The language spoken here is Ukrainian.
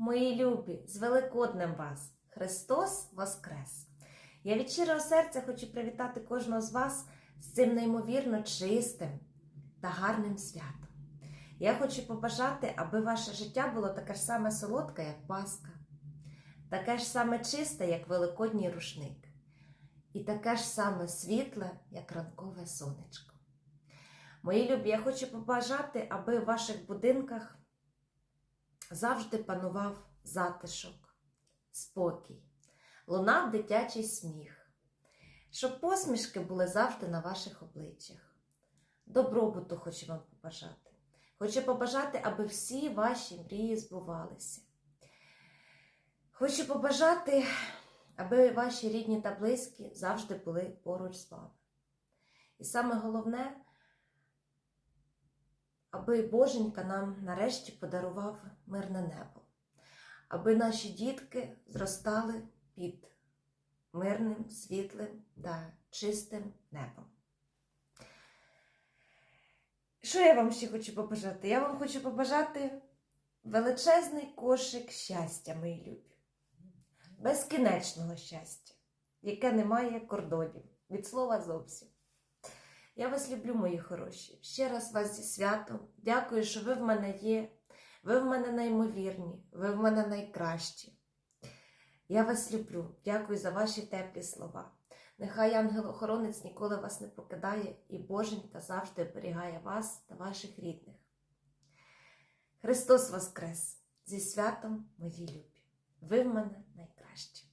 Мої любі, з Великоднем вас! Христос Воскрес! Я від щирого серця хочу привітати кожного з вас з цим неймовірно чистим та гарним святом. Я хочу побажати, аби ваше життя було таке ж саме солодке, як Пасха, таке ж саме чисте, як Великодній рушник, і таке ж саме світле, як ранкове сонечко. Мої любі, я хочу побажати, аби в ваших будинках завжди панував затишок, спокій, лунав дитячий сміх, щоб посмішки були завжди на ваших обличчях. Добробуту хочу вам побажати. Хочу побажати, аби всі ваші мрії збувалися. Хочу побажати, аби ваші рідні та близькі завжди були поруч з вами. І саме головне, аби Боженька нам нарешті подарував мирне небо, аби наші дітки зростали під мирним, світлим та чистим небом. Що я вам ще хочу побажати? Я вам хочу побажати величезний кошик щастя, мої любі, безкінечного щастя, яке не має кордонів. Від слова зовсім. Я вас люблю, мої хороші. Ще раз вас зі святом. Дякую, що ви в мене є. Ви в мене неймовірні, ви в мене найкращі. Я вас люблю. Дякую за ваші теплі слова. Нехай ангел-охоронець ніколи вас не покидає, і Боженька завжди оберігає вас та ваших рідних. Христос Воскрес! Зі святом, мої любі! Ви в мене найкращі!